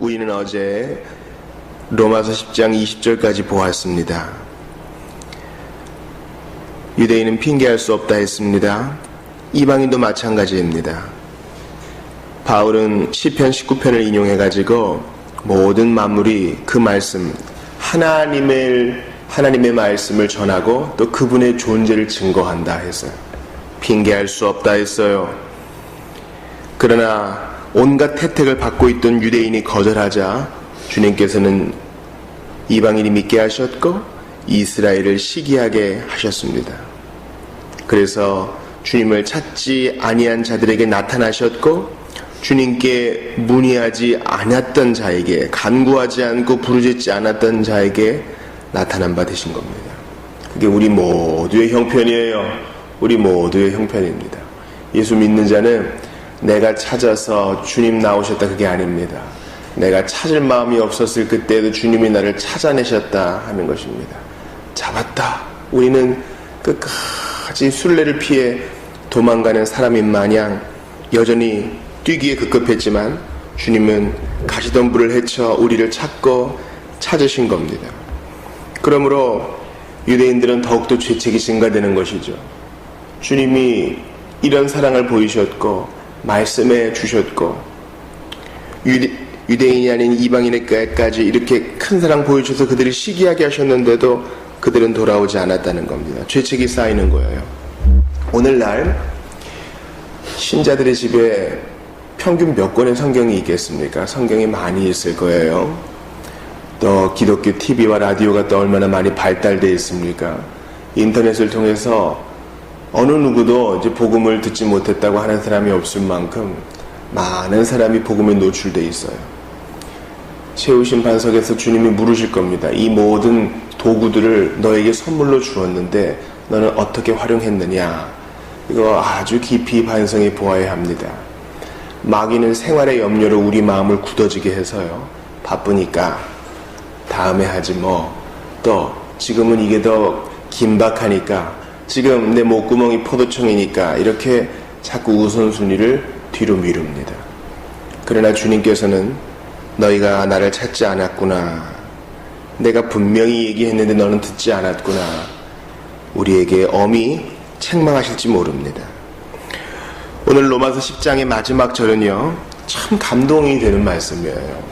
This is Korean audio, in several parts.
우리는 어제 로마서 10장 20절까지 보았습니다. 유대인은 핑계할 수 없다 했습니다. 이방인도 마찬가지입니다. 바울은 시편 19편을 인용해 가지고 모든 만물이 그 말씀 하나님의 하나님의 말씀을 전하고 또 그분의 존재를 증거한다 했어요. 핑계할 수 없다 했어요. 그러나 온갖 혜택을 받고 있던 유대인이 거절하자 주님께서는 이방인이 믿게 하셨고 이스라엘을 시기하게 하셨습니다. 그래서 주님을 찾지 아니한 자들에게 나타나셨고 주님께 문의하지 않았던 자에게 간구하지 않고 부르짖지 않았던 자에게 나타난 바 되신 겁니다. 그게 우리 모두의 형편이에요. 우리 모두의 형편입니다. 예수 믿는 자는 내가 찾아서 주님 나오셨다 그게 아닙니다. 내가 찾을 마음이 없었을 그때도 주님이 나를 찾아내셨다 하는 것입니다. 잡았다. 우리는 끝까지 순례를 피해 도망가는 사람인 마냥 여전히 뛰기에 급급했지만 주님은 가시덤불을 헤쳐 우리를 찾고 찾으신 겁니다. 그러므로 유대인들은 더욱더 죄책이 증가되는 것이죠. 주님이 이런 사랑을 보이셨고 말씀해 주셨고 유대, 유대인이 아닌 이방인에게까지 이렇게 큰 사랑 보여주셔서 그들이 시기하게 하셨는데도 그들은 돌아오지 않았다는 겁니다. 죄책이 쌓이는 거예요. 오늘날 신자들의 집에 평균 몇 권의 성경이 있겠습니까? 성경이 많이 있을 거예요. 또 기독교 TV와 라디오가 또 얼마나 많이 발달되어 있습니까? 인터넷을 통해서 어느 누구도 이제 복음을 듣지 못했다고 하는 사람이 없을 만큼 많은 사람이 복음에 노출돼 있어요. 세우신 반석에서 주님이 물으실 겁니다. 이 모든 도구들을 너에게 선물로 주었는데 너는 어떻게 활용했느냐? 이거 아주 깊이 반성해 보아야 합니다. 마귀는 생활의 염려로 우리 마음을 굳어지게 해서요. 바쁘니까 다음에 하지 뭐. 또 지금은 이게 더 긴박하니까 지금 내 목구멍이 포도청이니까 이렇게 자꾸 우선순위를 뒤로 미룹니다. 그러나 주님께서는 너희가 나를 찾지 않았구나. 내가 분명히 얘기했는데 너는 듣지 않았구나. 우리에게 엄히 책망하실지 모릅니다. 오늘 로마서 10장의 마지막 절은요, 참 감동이 되는 말씀이에요.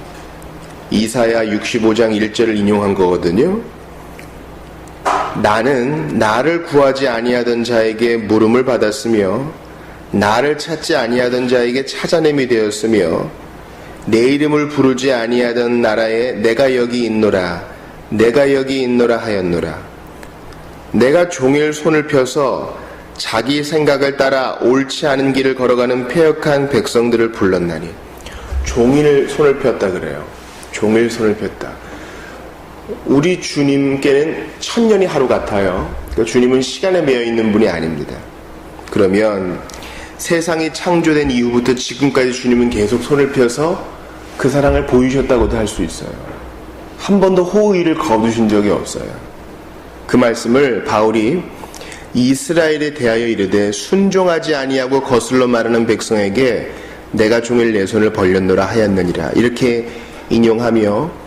이사야 65장 1절을 인용한 거거든요. 나는 나를 구하지 아니하던 자에게 물음을 받았으며 나를 찾지 아니하던 자에게 찾아냄이 되었으며 내 이름을 부르지 아니하던 나라에 내가 여기 있노라 내가 여기 있노라 하였노라. 내가 종일 손을 펴서 자기 생각을 따라 옳지 않은 길을 걸어가는 폐역한 백성들을 불렀나니 종일 손을 폈다 그래요. 종일 손을 폈다 우리 주님께는 천년이 하루 같아요. 그러니까 주님은 시간에 매여 있는 분이 아닙니다. 그러면 세상이 창조된 이후부터 지금까지 주님은 계속 손을 펴서 그 사랑을 보이셨다고도 할 수 있어요. 한 번도 호의를 거두신 적이 없어요. 그 말씀을 바울이 이스라엘에 대하여 이르되 순종하지 아니하고 거슬러 말하는 백성에게 내가 종일 내 손을 벌렸노라 하였느니라 이렇게 인용하며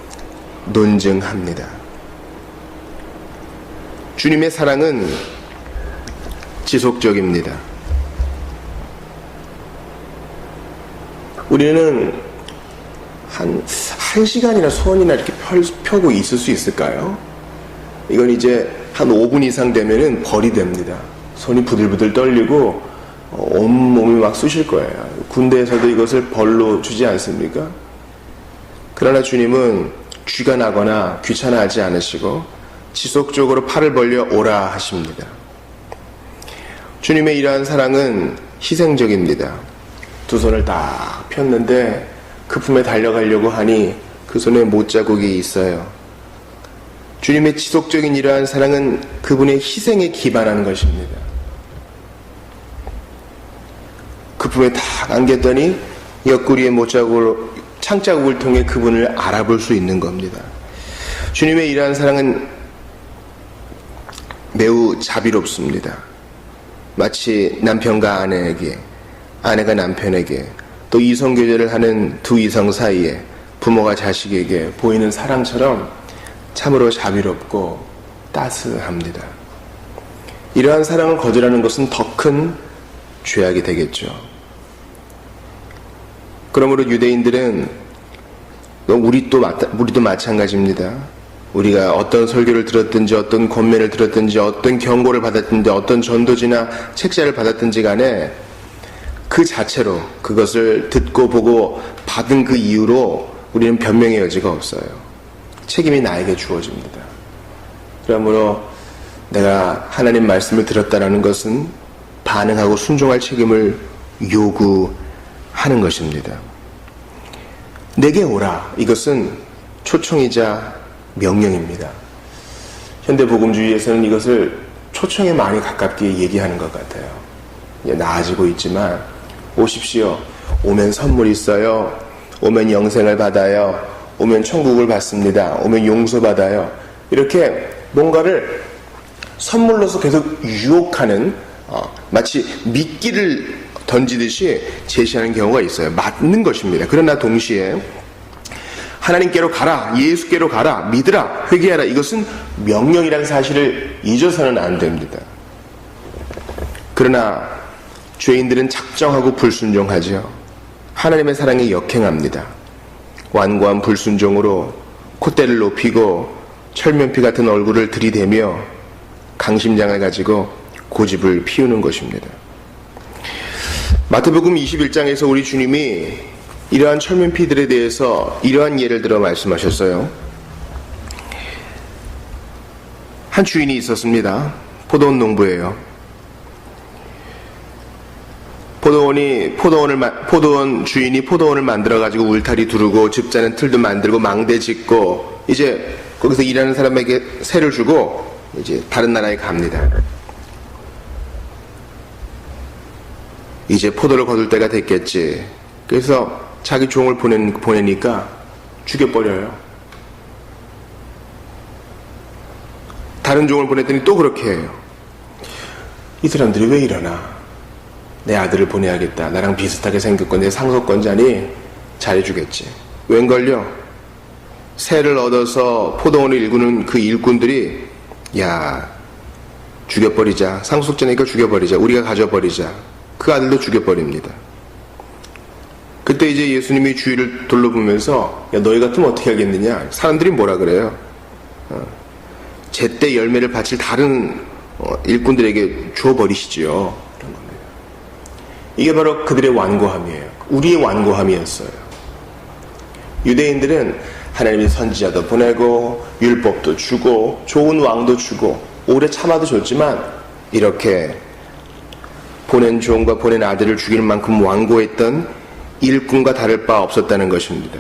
논증합니다. 주님의 사랑은 지속적입니다. 우리는 한, 한 시간이나 손이나 이렇게 펼, 펴고 있을 수 있을까요? 이건 이제 한 5분 이상 되면은 벌이 됩니다. 손이 부들부들 떨리고 어, 온몸이 막 쑤실 거예요. 군대에서도 이것을 벌로 주지 않습니까? 그러나 주님은 쥐가 나거나 귀찮아하지 않으시고 지속적으로 팔을 벌려 오라 하십니다. 주님의 이러한 사랑은 희생적입니다. 두 손을 딱 폈는데 그 품에 달려가려고 하니 그 손에 못자국이 있어요. 주님의 지속적인 이러한 사랑은 그분의 희생에 기반한 것입니다. 그 품에 딱 안겼더니 옆구리에 못자국을 창자국을 통해 그분을 알아볼 수 있는 겁니다. 주님의 이러한 사랑은 매우 자비롭습니다. 마치 남편과 아내에게, 아내가 남편에게, 또 이성교제를 하는 두 이성 사이에 부모가 자식에게 보이는 사랑처럼 참으로 자비롭고 따스합니다. 이러한 사랑을 거절하는 것은 더 큰 죄악이 되겠죠. 그러므로 유대인들은 우리 또 우리도 마찬가지입니다. 우리가 어떤 설교를 들었든지 어떤 권면을 들었든지 어떤 경고를 받았든지 어떤 전도지나 책자를 받았든지 간에 그 자체로 그것을 듣고 보고 받은 그 이유로 우리는 변명의 여지가 없어요. 책임이 나에게 주어집니다. 그러므로 내가 하나님 말씀을 들었다라는 것은 반응하고 순종할 책임을 요구 하는 것입니다. 내게 오라. 이것은 초청이자 명령입니다. 현대복음주의에서는 이것을 초청에 많이 가깝게 얘기하는 것 같아요. 나아지고 있지만 오십시오. 오면 선물 있어요. 오면 영생을 받아요. 오면 천국을 받습니다. 오면 용서받아요. 이렇게 뭔가를 선물로서 계속 유혹하는 어, 마치 미끼를 던지듯이 제시하는 경우가 있어요. 맞는 것입니다. 그러나 동시에 하나님께로 가라, 예수께로 가라, 믿으라, 회개하라. 이것은 명령이라는 사실을 잊어서는 안 됩니다. 그러나 죄인들은 작정하고 불순종하죠. 하나님의 사랑에 역행합니다. 완고한 불순종으로 콧대를 높이고 철면피 같은 얼굴을 들이대며 강심장을 가지고 고집을 피우는 것입니다. 마태복음 21장에서 우리 주님이 이러한 철면피들에 대해서 이러한 예를 들어 말씀하셨어요. 한 주인이 있었습니다. 포도원 농부예요. 포도원이 포도원을 포도원 주인이 포도원을 만들어 가지고 울타리 두르고 집자는 틀도 만들고 망대 짓고 이제 거기서 일하는 사람에게 세를 주고 이제 다른 나라에 갑니다. 이제 포도를 거둘 때가 됐겠지. 그래서 자기 종을 보내, 보내니까 죽여버려요. 다른 종을 보냈더니 또 그렇게 해요. 이 사람들이 왜 이러나? 내 아들을 보내야겠다. 나랑 비슷하게 생겼고 내 상속권자니 잘해주겠지. 웬걸요? 새를 얻어서 포도원을 일구는 그 일꾼들이 야 죽여버리자. 상속자니까 죽여버리자. 우리가 가져버리자. 그 아들도 죽여버립니다. 그때 이제 예수님이 주위를 둘러보면서 야 너희 같으면 어떻게 하겠느냐? 사람들이 뭐라 그래요? 어, 제때 열매를 바칠 다른 어, 일꾼들에게 주어버리시지요. 이게 바로 그들의 완고함이에요. 우리의 완고함이었어요. 유대인들은 하나님이 선지자도 보내고 율법도 주고 좋은 왕도 주고 오래 참아도 줬지만 이렇게 보낸 종과 보낸 아들을 죽일 만큼 완고했던 일꾼과 다를 바 없었다는 것입니다.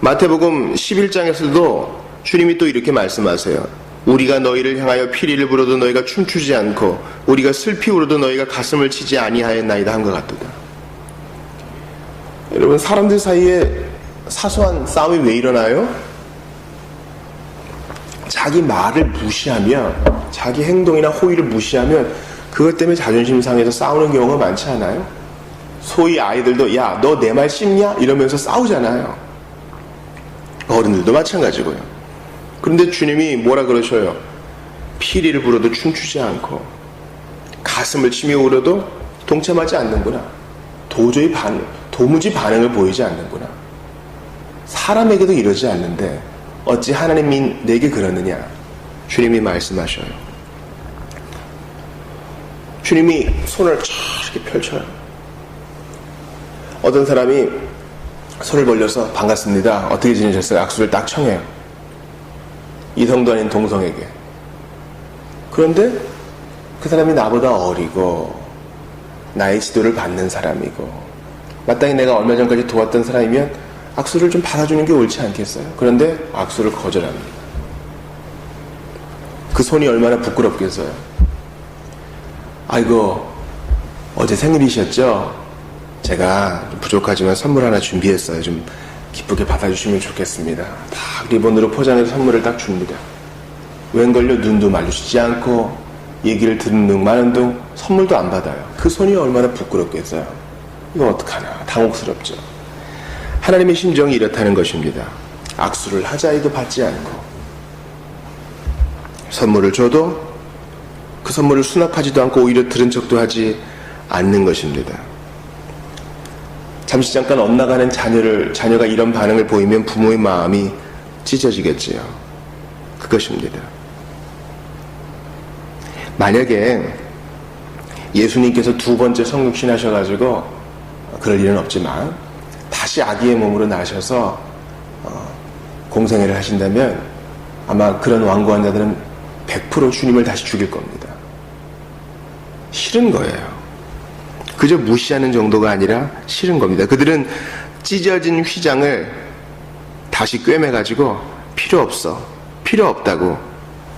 마태복음 11장에서도 주님이 또 이렇게 말씀하세요. 우리가 너희를 향하여 피리를 불어도 너희가 춤추지 않고 우리가 슬피 울어도 너희가 가슴을 치지 아니하였나이다 한 것 같도다. 여러분 사람들 사이에 사소한 싸움이 왜 일어나요? 자기 말을 무시하면 자기 행동이나 호의를 무시하면 그것 때문에 자존심 상해서 싸우는 경우가 많지 않아요? 소위 아이들도 야 너 내 말 씹냐? 이러면서 싸우잖아요. 어른들도 마찬가지고요. 그런데 주님이 뭐라 그러셔요? 피리를 불어도 춤추지 않고 가슴을 치며 울어도 동참하지 않는구나. 도저히 반, 도무지 반응을 보이지 않는구나. 사람에게도 이러지 않는데 어찌 하나님이 내게 그러느냐? 주님이 말씀하셔요. 주님이 손을 이렇게 펼쳐요. 어떤 사람이 손을 벌려서 반갑습니다. 어떻게 지내셨어요? 악수를 딱 청해요. 이성도 아닌 동성에게. 그런데 그 사람이 나보다 어리고 나의 지도를 받는 사람이고 마땅히 내가 얼마 전까지 도왔던 사람이면 악수를 좀 받아주는 게 옳지 않겠어요? 그런데 악수를 거절합니다. 그 손이 얼마나 부끄럽겠어요? 아이고 어제 생일이셨죠? 제가 부족하지만 선물 하나 준비했어요. 좀 기쁘게 받아주시면 좋겠습니다. 딱 리본으로 포장해서 선물을 딱 줍니다. 웬걸요 눈도 마주치지 않고 얘기를 듣는 등 많은 등 선물도 안 받아요. 그 손이 얼마나 부끄럽겠어요. 이거 어떡하나 당혹스럽죠. 하나님의 심정이 이렇다는 것입니다. 악수를 하자 이거 받지 않고 선물을 줘도 그 선물을 수납하지도 않고 오히려 들은 척도 하지 않는 것입니다. 잠시 잠깐 엇나가는 자녀를 자녀가 이런 반응을 보이면 부모의 마음이 찢어지겠지요. 그것입니다. 만약에 예수님께서 두 번째 성육신 하셔가지고 그럴 일은 없지만 다시 아기의 몸으로 나셔서 어, 공생애를 하신다면 아마 그런 완고한 자들은 100% 주님을 다시 죽일 겁니다. 싫은 거예요. 그저 무시하는 정도가 아니라 싫은 겁니다. 그들은 찢어진 휘장을 다시 꿰매가지고 필요 없어. 필요 없다고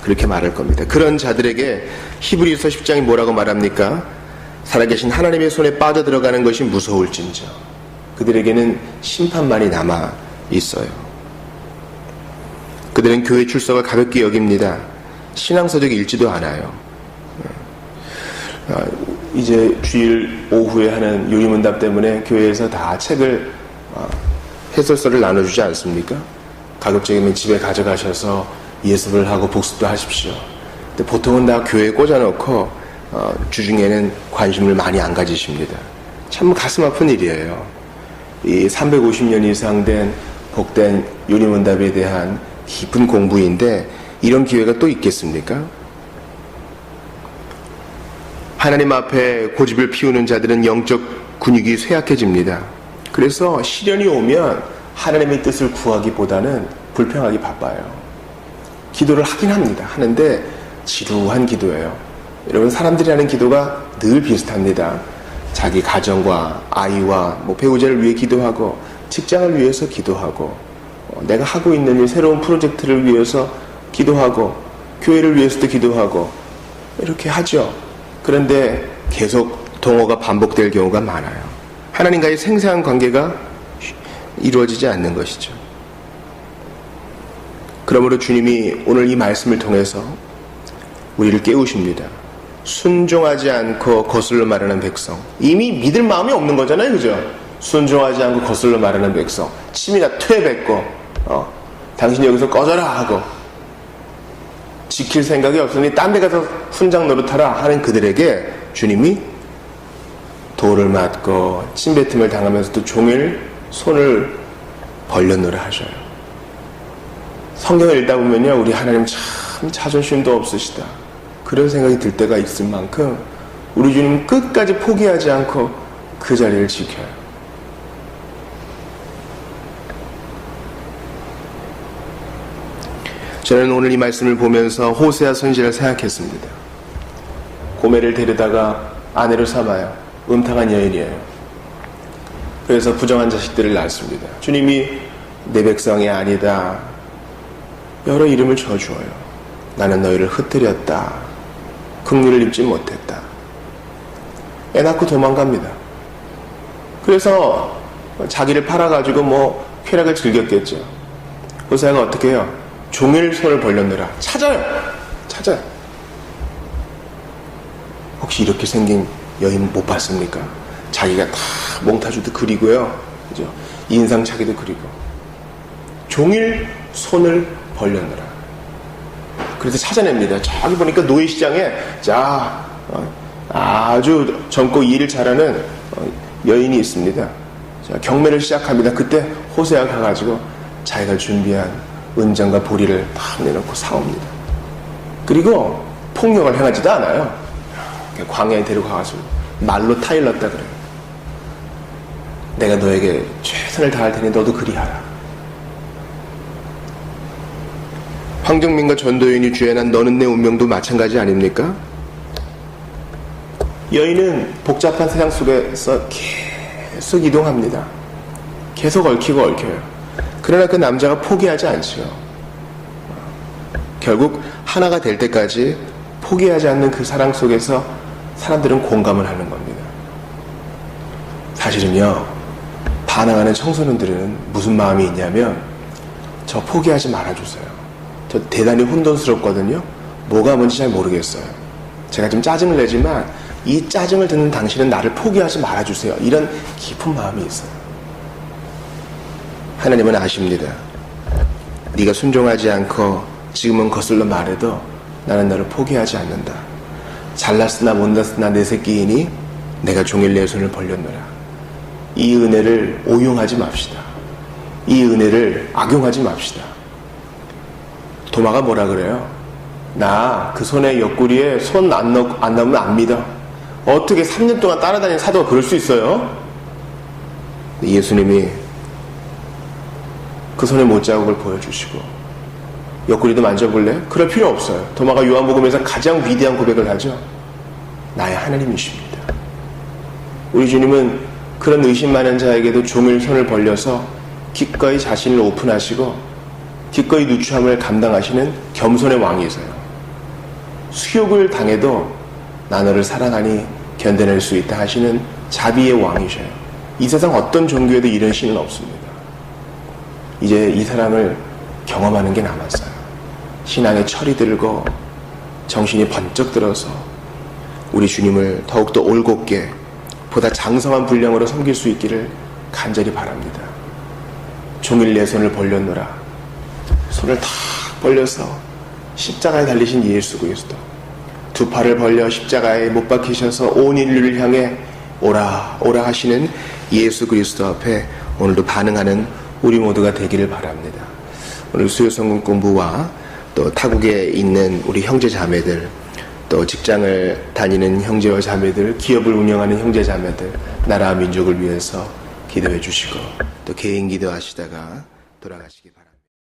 그렇게 말할 겁니다. 그런 자들에게 히브리서 10장이 뭐라고 말합니까? 살아계신 하나님의 손에 빠져들어가는 것이 무서울진저. 그들에게는 심판만이 남아 있어요. 그들은 교회 출석을 가볍게 여깁니다. 신앙서적 읽지도 않아요. 아, 이제 주일 오후에 하는 요리문답 때문에 교회에서 다 책을 아, 해설서를 나눠주지 않습니까? 가급적이면 집에 가져가셔서 예습을 하고 복습도 하십시오. 근데 보통은 다 교회에 꽂아놓고 어, 주중에는 관심을 많이 안 가지십니다. 참 가슴 아픈 일이에요. 이 350년 이상 된 복된 요리문답에 대한 깊은 공부인데 이런 기회가 또 있겠습니까? 하나님 앞에 고집을 피우는 자들은 영적 근육이 쇠약해집니다. 그래서 시련이 오면 하나님의 뜻을 구하기보다는 불평하기 바빠요. 기도를 하긴 합니다. 하는데 지루한 기도예요. 여러분 사람들이 하는 기도가 늘 비슷합니다. 자기 가정과 아이와 뭐 배우자를 위해 기도하고 직장을 위해서 기도하고 어, 내가 하고 있는 일 새로운 프로젝트를 위해서 기도하고 교회를 위해서도 기도하고 이렇게 하죠. 그런데 계속 동호가 반복될 경우가 많아요. 하나님과의 생생한 관계가 이루어지지 않는 것이죠. 그러므로 주님이 오늘 이 말씀을 통해서 우리를 깨우십니다. 순종하지 않고 거슬러 말하는 백성. 이미 믿을 마음이 없는 거잖아요. 그죠? 순종하지 않고 거슬러 말하는 백성. 침이나 퇴뱉고, 어, 당신 여기서 꺼져라 하고, 지킬 생각이 없으니 딴 데 가서 훈장 노릇하라 하는 그들에게 주님이 돌을 맞고 침뱉음을 당하면서도 종일 손을 벌려놓으라 하셔요. 성경을 읽다 보면요, 우리 하나님 참 자존심도 없으시다. 그런 생각이 들 때가 있을 만큼 우리 주님 끝까지 포기하지 않고 그 자리를 지켜요. 저는 오늘 이 말씀을 보면서 호세아 선지를 생각했습니다. 고매를 데려다가 아내로 삼아요. 음탕한 여인이에요. 그래서 부정한 자식들을 낳습니다. 주님이 내 백성이 아니다. 여러 이름을 줘주어요. 나는 너희를 흩뜨렸다. 긍휼을 입지 못했다. 애 낳고 도망갑니다. 그래서 자기를 팔아가지고 뭐 쾌락을 즐겼겠죠. 호세아가 어떻게 해요? 종일 손을 벌렸느라 찾아요. 찾아요. 혹시 이렇게 생긴 여인 못 봤습니까? 자기가 다 몽타주도 그리고요. 그죠? 인상차기도 그리고. 종일 손을 벌렸느라. 그래서 찾아냅니다. 저기 보니까 노예시장에, 자, 어, 아주 젊고 일을 잘하는 어, 여인이 있습니다. 자, 경매를 시작합니다. 그때 호세아 가가지고 자기가 준비한 은장과 보리를 다 내놓고 사옵니다. 그리고 폭력을 행하지도 않아요. 광야에 데려가가지고 말로 타일렀다 그래요. 내가 너에게 최선을 다할 테니 너도 그리하라. 황정민과 전도연이 주연한 너는 내 운명도 마찬가지 아닙니까? 여인은 복잡한 세상 속에서 계속 이동합니다. 계속 얽히고 얽혀요. 그러나 그 남자가 포기하지 않죠. 결국 하나가 될 때까지 포기하지 않는 그 사랑 속에서 사람들은 공감을 하는 겁니다. 사실은요, 반항하는 청소년들은 무슨 마음이 있냐면, 저 포기하지 말아주세요. 저 대단히 혼돈스럽거든요. 뭐가 뭔지 잘 모르겠어요. 제가 좀 짜증을 내지만, 이 짜증을 듣는 당신은 나를 포기하지 말아주세요. 이런 깊은 마음이 있어요. 하나님은 아십니다. 네가 순종하지 않고 지금은 거슬러 말해도 나는 너를 포기하지 않는다. 잘났으나 못났으나 내 새끼이니 내가 종일 내 손을 벌렸노라. 이 은혜를 오용하지 맙시다. 이 은혜를 악용하지 맙시다. 도마가 뭐라 그래요? 나 그 손에 옆구리에 손 안 넣, 안 넣으면 안 믿어. 어떻게 3년 동안 따라다니는 사도가 그럴 수 있어요? 예수님이 그 손의 못자국을 보여주시고 옆구리도 만져볼래? 그럴 필요 없어요. 도마가 요한복음에서 가장 위대한 고백을 하죠. 나의 하나님이십니다. 우리 주님은 그런 의심 많은 자에게도 종일 손을 벌려서 기꺼이 자신을 오픈하시고 기꺼이 누추함을 감당하시는 겸손의 왕이세요. 수욕을 당해도 나 너를 사랑하니 견뎌낼 수 있다 하시는 자비의 왕이셔요. 이 세상 어떤 종교에도 이런 신은 없습니다. 이제 이 사람을 경험하는 게 남았어요. 신앙의 철이 들고 정신이 번쩍 들어서 우리 주님을 더욱더 올곧게 보다 장성한 분량으로 섬길 수 있기를 간절히 바랍니다. 종일 내 손을 벌렸노라. 손을 탁 벌려서 십자가에 달리신 예수 그리스도. 두 팔을 벌려 십자가에 못 박히셔서 온 인류를 향해 오라 오라 하시는 예수 그리스도 앞에 오늘도 반응하는 우리 모두가 되기를 바랍니다. 오늘 수요 성공 공부와 또 타국에 있는 우리 형제 자매들 또 직장을 다니는 형제와 자매들 기업을 운영하는 형제 자매들 나라 민족을 위해서 기도해 주시고 또 개인 기도하시다가 돌아가시기 바랍니다.